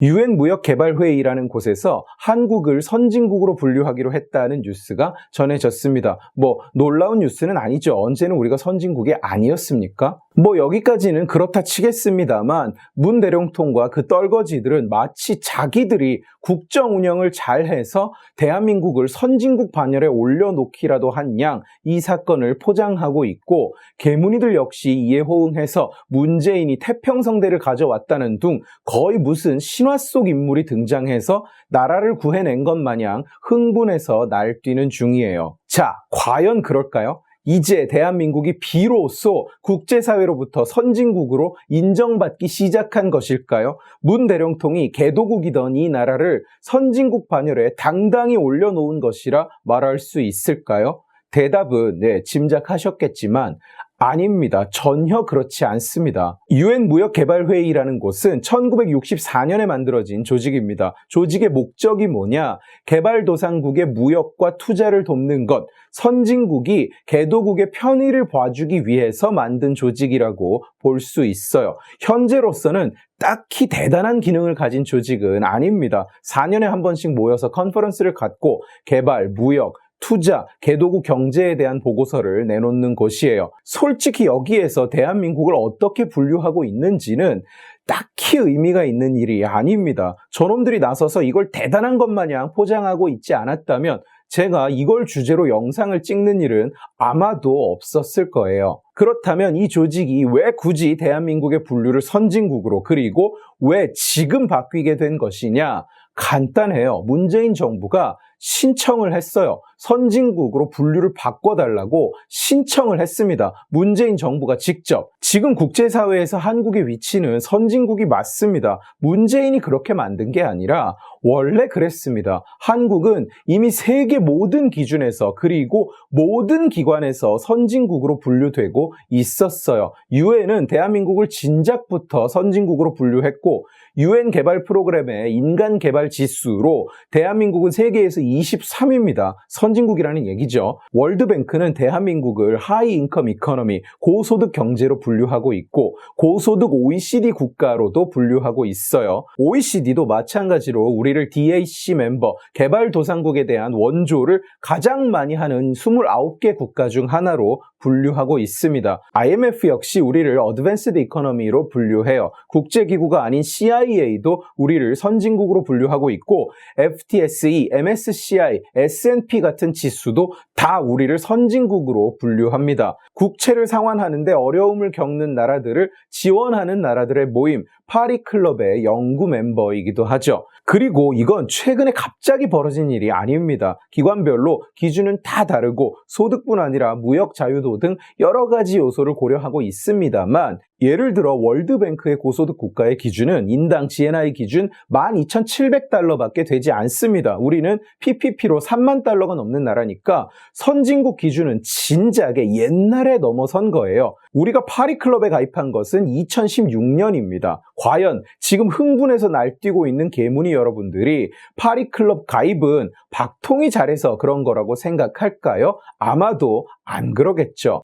유엔 무역개발회의라는 곳에서 한국을 선진국으로 분류하기로 했다는 뉴스가 전해졌습니다. 뭐 놀라운 뉴스는 아니죠. 언제는 우리가 선진국이 아니었습니까? 뭐 여기까지는 그렇다 치겠습니다만 문 대령통과 그 떨거지들은 마치 자기들이 국정 운영을 잘해서 대한민국을 선진국 반열에 올려놓기라도 한 양 이 사건을 포장하고 있고 개문이들 역시 이에 호응해서 문재인이 태평성대를 가져왔다는 둥 거의 무슨 신화 속 인물이 등장해서 나라를 구해낸 것 마냥 흥분해서 날뛰는 중이에요. 자, 과연 그럴까요? 이제 대한민국이 비로소 국제사회로부터 선진국으로 인정받기 시작한 것일까요? 문 대령통이 개도국이던 이 나라를 선진국 반열에 당당히 올려놓은 것이라 말할 수 있을까요? 대답은 네, 짐작하셨겠지만 아닙니다. 전혀 그렇지 않습니다. 유엔 무역개발회의라는 곳은 1964년에 만들어진 조직입니다. 조직의 목적이 뭐냐? 개발도상국의 무역과 투자를 돕는 것, 선진국이 개도국의 편의를 봐주기 위해서 만든 조직이라고 볼 수 있어요. 현재로서는 딱히 대단한 기능을 가진 조직은 아닙니다. 4년에 한 번씩 모여서 컨퍼런스를 갖고 개발, 무역, 투자, 개도국 경제에 대한 보고서를 내놓는 곳이에요. 솔직히 여기에서 대한민국을 어떻게 분류하고 있는지는 딱히 의미가 있는 일이 아닙니다. 저놈들이 나서서 이걸 대단한 것 마냥 포장하고 있지 않았다면 제가 이걸 주제로 영상을 찍는 일은 아마도 없었을 거예요. 그렇다면 이 조직이 왜 굳이 대한민국의 분류를 선진국으로 그리고 왜 지금 바뀌게 된 것이냐? 간단해요. 문재인 정부가 신청을 했어요. 선진국으로 분류를 바꿔달라고 신청을 했습니다. 문재인 정부가 직접. 지금 국제사회에서 한국의 위치는 선진국이 맞습니다. 문재인이 그렇게 만든 게 아니라 원래 그랬습니다. 한국은 이미 세계 모든 기준에서 그리고 모든 기관에서 선진국으로 분류되고 있었어요. 유엔은 대한민국을 진작부터 선진국으로 분류했고 유엔 개발 프로그램의 인간 개발 지수로 대한민국은 세계에서 23위입니다. 선 진국이라는 얘기죠. 월드뱅크는 대한민국을 하이 인컴 이코노미, 고소득 경제로 분류하고 있고 고소득 OECD 국가로도 분류하고 있어요. OECD도 마찬가지로 우리를 DAC 멤버, 개발도상국에 대한 원조를 가장 많이 하는 29개 국가 중 하나로 분류하고 있습니다. IMF 역시 우리를 어드밴스드 이코노미로 분류해요. 국제기구가 아닌 CIA도 우리를 선진국으로 분류하고 있고 FTSE, MSCI, S&P 같은 지수도 다 우리를 선진국으로 분류합니다. 국채를 상환하는데 어려움을 겪는 나라들을 지원하는 나라들의 모임, 파리 클럽의 영구 멤버이기도 하죠. 그리고 이건 최근에 갑자기 벌어진 일이 아닙니다. 기관별로 기준은 다 다르고 소득뿐 아니라 무역 자유도 등 여러 가지 요소를 고려하고 있습니다만 예를 들어 월드뱅크의 고소득 국가의 기준은 인당 GNI 기준 12,700달러밖에 되지 않습니다. 우리는 PPP로 3만 달러가 넘는 나라니까 선진국 기준은 진작에 옛날에 넘어선 거예요. 우리가 파리클럽에 가입한 것은 2016년입니다. 과연 지금 흥분해서 날뛰고 있는 개문이 여러분들이 파리클럽 가입은 박통이 잘해서 그런 거라고 생각할까요? 아마도 안 그러겠죠.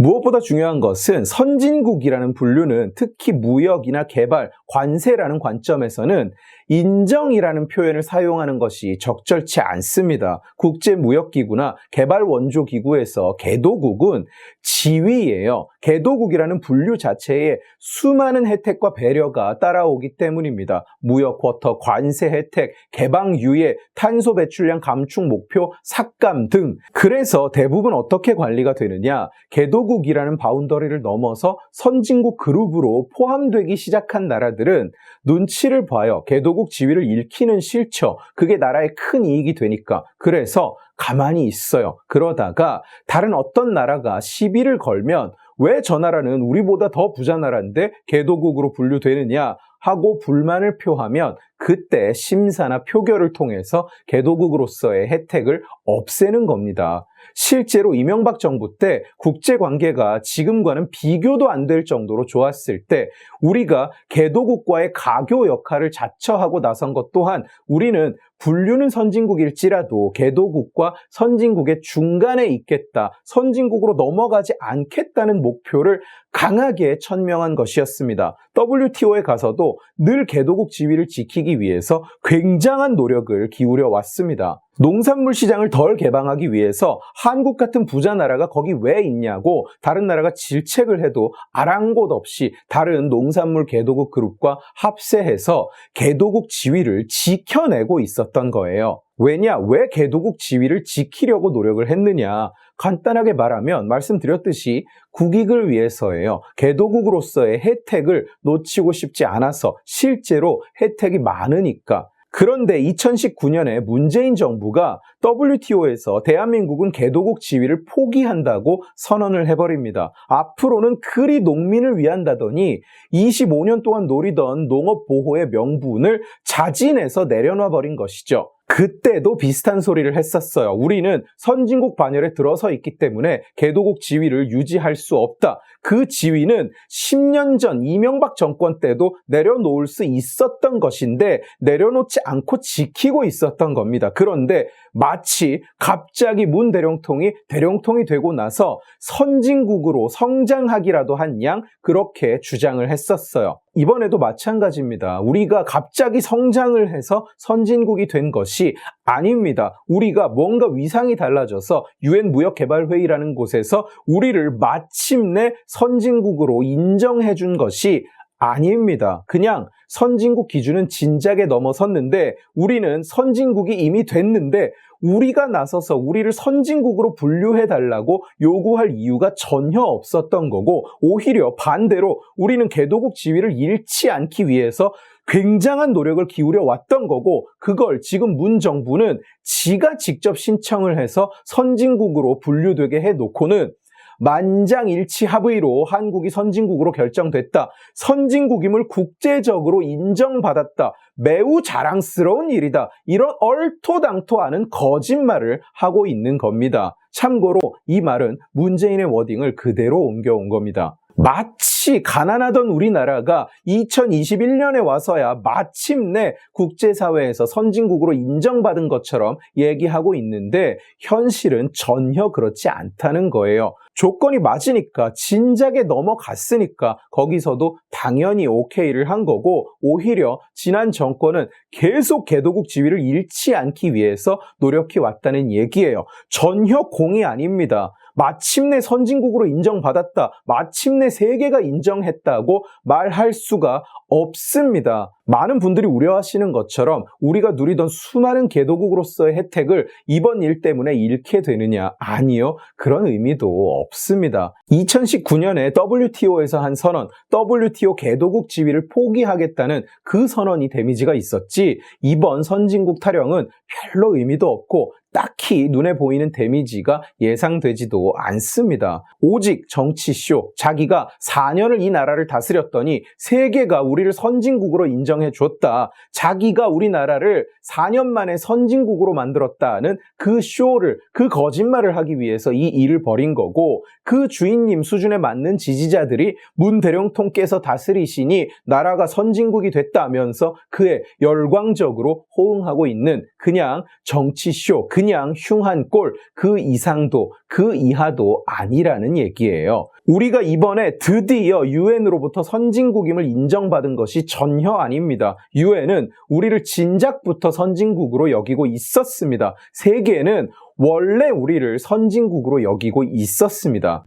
무엇보다 중요한 것은 선진국이라는 분류는 특히 무역이나 개발, 관세라는 관점에서는 인정이라는 표현을 사용하는 것이 적절치 않습니다. 국제무역기구나 개발원조기구에서 개도국은 지위예요. 개도국이라는 분류 자체에 수많은 혜택과 배려가 따라오기 때문입니다. 무역 쿼터, 관세 혜택, 개방 유예, 탄소 배출량 감축 목표, 삭감 등. 그래서 대부분 어떻게 관리가 되느냐? 개도국이라는 바운더리를 넘어서 선진국 그룹으로 포함되기 시작한 나라들은 눈치를 봐요. 개도국 지위를 잃기는 싫죠. 그게 나라에 큰 이익이 되니까. 그래서 가만히 있어요. 그러다가 다른 어떤 나라가 시비를 걸면 왜 저 나라는 우리보다 더 부자 나라인데 개도국으로 분류되느냐 하고 불만을 표하면 그때 심사나 표결을 통해서 개도국으로서의 혜택을 없애는 겁니다. 실제로 이명박 정부 때 국제 관계가 지금과는 비교도 안 될 정도로 좋았을 때 우리가 개도국과의 가교 역할을 자처하고 나선 것 또한 우리는 분류는 선진국일지라도 개도국과 선진국의 중간에 있겠다, 선진국으로 넘어가지 않겠다는 목표를 강하게 천명한 것이었습니다. WTO에 가서도 늘 개도국 지위를 지키기 위해서 굉장한 노력을 기울여 왔습니다. 농산물 시장을 덜 개방하기 위해서 한국 같은 부자 나라가 거기 왜 있냐고 다른 나라가 질책을 해도 아랑곳 없이 다른 농산물 개도국 그룹과 합세해서 개도국 지위를 지켜내고 있었던 거예요. 왜냐? 왜 개도국 지위를 지키려고 노력을 했느냐? 간단하게 말하면 말씀드렸듯이 국익을 위해서예요. 개도국으로서의 혜택을 놓치고 싶지 않아서 실제로 혜택이 많으니까 그런데 2019년에 문재인 정부가 WTO에서 대한민국은 개도국 지위를 포기한다고 선언을 해버립니다. 앞으로는 그리 농민을 위한다더니 25년 동안 노리던 농업 보호의 명분을 자진해서 내려놔 버린 것이죠. 그때도 비슷한 소리를 했었어요. 우리는 선진국 반열에 들어서 있기 때문에 개도국 지위를 유지할 수 없다. 그 지위는 10년 전 이명박 정권 때도 내려놓을 수 있었던 것인데 내려놓지 않고 지키고 있었던 겁니다. 그런데 마치 갑자기 문 대령통이 대령통이 되고 나서 선진국으로 성장하기라도 한 양 그렇게 주장을 했었어요. 이번에도 마찬가지입니다. 우리가 갑자기 성장을 해서 선진국이 된 것이 아닙니다. 우리가 뭔가 위상이 달라져서 유엔 무역개발회의라는 곳에서 우리를 마침내 선진국으로 인정해 준 것이 아닙니다. 그냥 선진국 기준은 진작에 넘어섰는데 우리는 선진국이 이미 됐는데 우리가 나서서 우리를 선진국으로 분류해 달라고 요구할 이유가 전혀 없었던 거고 오히려 반대로 우리는 개도국 지위를 잃지 않기 위해서 굉장한 노력을 기울여 왔던 거고 그걸 지금 문 정부는 지가 직접 신청을 해서 선진국으로 분류되게 해 놓고는 만장일치 합의로 한국이 선진국으로 결정됐다. 선진국임을 국제적으로 인정받았다. 매우 자랑스러운 일이다. 이런 얼토당토하는 거짓말을 하고 있는 겁니다. 참고로 이 말은 문재인의 워딩을 그대로 옮겨온 겁니다. 마치 가난하던 우리나라가 2021년에 와서야 마침내 국제사회에서 선진국으로 인정받은 것처럼 얘기하고 있는데 현실은 전혀 그렇지 않다는 거예요. 조건이 맞으니까 진작에 넘어갔으니까 거기서도 당연히 오케이를 한 거고 오히려 지난 정권은 계속 개도국 지위를 잃지 않기 위해서 노력해 왔다는 얘기예요. 전혀 공이 아닙니다. 마침내 선진국으로 인정받았다. 마침내 세계가 인정했다고 말할 수가 없습니다. 많은 분들이 우려하시는 것처럼 우리가 누리던 수많은 개도국으로서의 혜택을 이번 일 때문에 잃게 되느냐? 아니요. 그런 의미도 없습니다. 2019년에 WTO에서 한 선언, WTO 개도국 지위를 포기하겠다는 그 선언이 데미지가 있었지, 이번 선진국 타령은 별로 의미도 없고 딱히 눈에 보이는 데미지가 예상되지도 않습니다. 오직 정치쇼, 자기가 4년을 이 나라를 다스렸더니 세계가 우리를 선진국으로 인정해 줬다. 자기가 우리나라를 4년 만에 선진국으로 만들었다는 그 쇼를, 그 거짓말을 하기 위해서 이 일을 벌인 거고 그 주인님 수준에 맞는 지지자들이 문 대령통께서 다스리시니 나라가 선진국이 됐다면서 그에 열광적으로 호응하고 있는 그냥 정치쇼, 그냥 흉한 꼴, 그 이상도, 그 이하도 아니라는 얘기예요. 우리가 이번에 드디어 유엔으로부터 선진국임을 인정받은 것이 전혀 아닙니다. 유엔은 우리를 진작부터 선진국으로 여기고 있었습니다. 세계는 원래 우리를 선진국으로 여기고 있었습니다.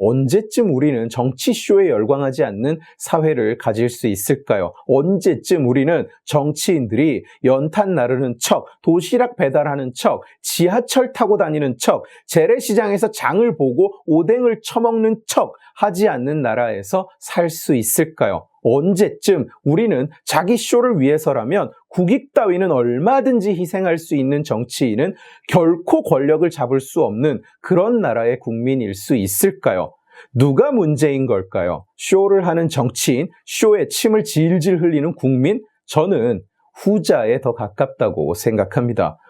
언제쯤 우리는 정치쇼에 열광하지 않는 사회를 가질 수 있을까요? 언제쯤 우리는 정치인들이 연탄 나르는 척, 도시락 배달하는 척, 지하철 타고 다니는 척, 재래시장에서 장을 보고 오뎅을 처먹는 척 하지 않는 나라에서 살 수 있을까요? 언제쯤 우리는 자기 쇼를 위해서라면 국익 따위는 얼마든지 희생할 수 있는 정치인은 결코 권력을 잡을 수 없는 그런 나라의 국민일 수 있을까요? 누가 문제인 걸까요? 쇼를 하는 정치인, 쇼에 침을 질질 흘리는 국민? 저는 후자에 더 가깝다고 생각합니다.